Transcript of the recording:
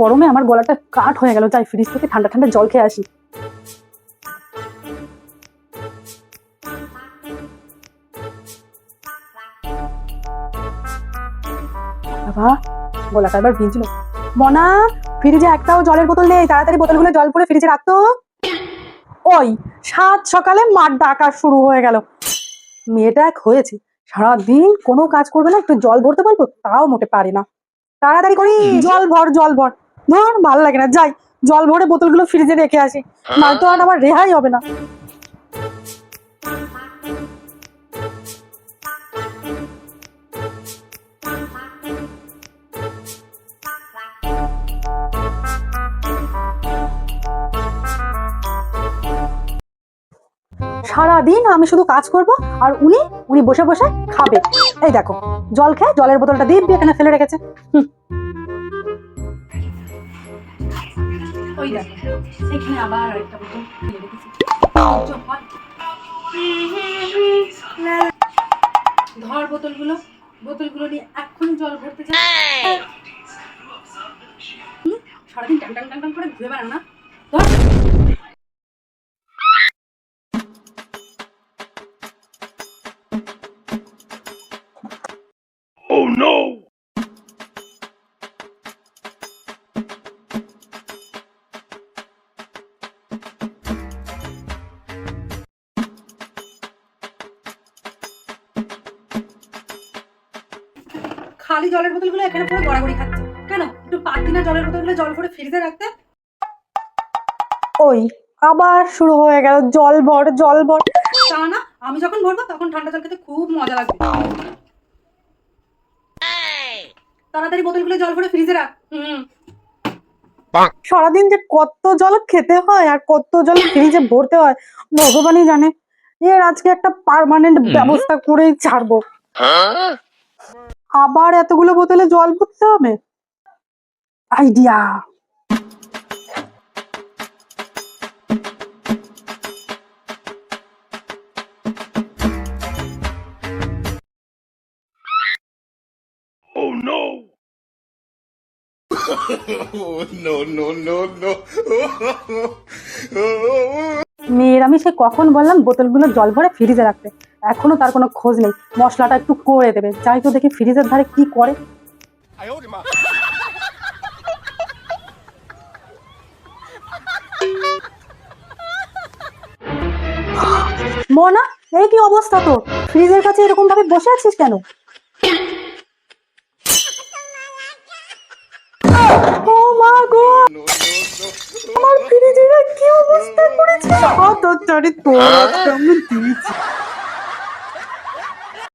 গরমে আমার গলাটা কাঠ হয়ে গেল তাই ফ্রিজ থেকে ঠান্ডা ঠান্ডা জল খেয়ে আসি। বাবা গলাটা এবার ভিজলো। মনা ফ্রিজে একটাও জলের বোতল নেই তাড়াতাড়ি বোতলগুলো জল পরে ফ্রিজে রাখতো। ওই সাত সকালে মাঠ ডাকা শুরু হয়ে গেল। মেয়েটা এক হয়েছে সারাদিন কোনো কাজ করবে না একটু জল ভরতে পারব? তাও মোটে পারি না। তাড়াতাড়ি করি জল ভর জল ভর। ধর ভালো লাগে না। যাই জল ভরে বোতলগুলো ফ্রিজে রেখে আসি। নয়তো আর আমার রেহাই হবে না। সারাদিন আমি শুধু কাজ করব আর উনি উনি বসে বসে খাবে। এই দেখো জল খেয়ে জলের বোতলটা দিব্যি এখানে ফেলে রেখেছে। হুম। ওই দেখো এখানে আবার আরেকটা বোতল রেখেছে। ধর বোতলগুলো বোতলগুলো নিয়ে এখন জল ভরতে হুম, সারাদিন টান টান টান টান করে ঘুরে বেড়াও না। ধর। খালি জলের বোতলগুলো এখানে পুরো গড়াগড়ি খাচ্ছে। কেন? একটু পাতি না জলের বোতলগুলো জল ভরে ফ্রিজে রাখতে। ওই আবার শুরু হয়ে গেল। জল ভর জল ভর। তা না আমি যখন ভরবো তখন ঠান্ডা জল খেতে খুব মজা লাগবে। তাড়াতাড়ি বোতলগুলো জল ভরে ফ্রিজে রাখ। হুম। সারাদিন যে কত জল খেতে হয় আর কত জল ফ্রিজে ভরতে হয় ভগবানই জানে। এর আজকে একটা পার্মানেন্ট ব্যবস্থা করেই ছাড়বো। আবার এতগুলো বোতলে জল ভরতে হবে? Idea Oh no. No no no! মেয়ের আমি কখন বললাম বোতলগুলো জল ভরে ফ্রিজে রাখতে। এখনও তার কোনো খোঁজ নেই। মশলাটা একটু করে দেবে। যাই তো দেখি ফ্রিজের ধারে কি করে। মনা, এই কি অবস্থা তো ফ্রিজের কাছে এরকম ভাবে বসে আছিস কেন? ও মা ফ্রিজের কি অবস্থা করেছে হাত আর চারি তোর আজকে আমি দিয়েছি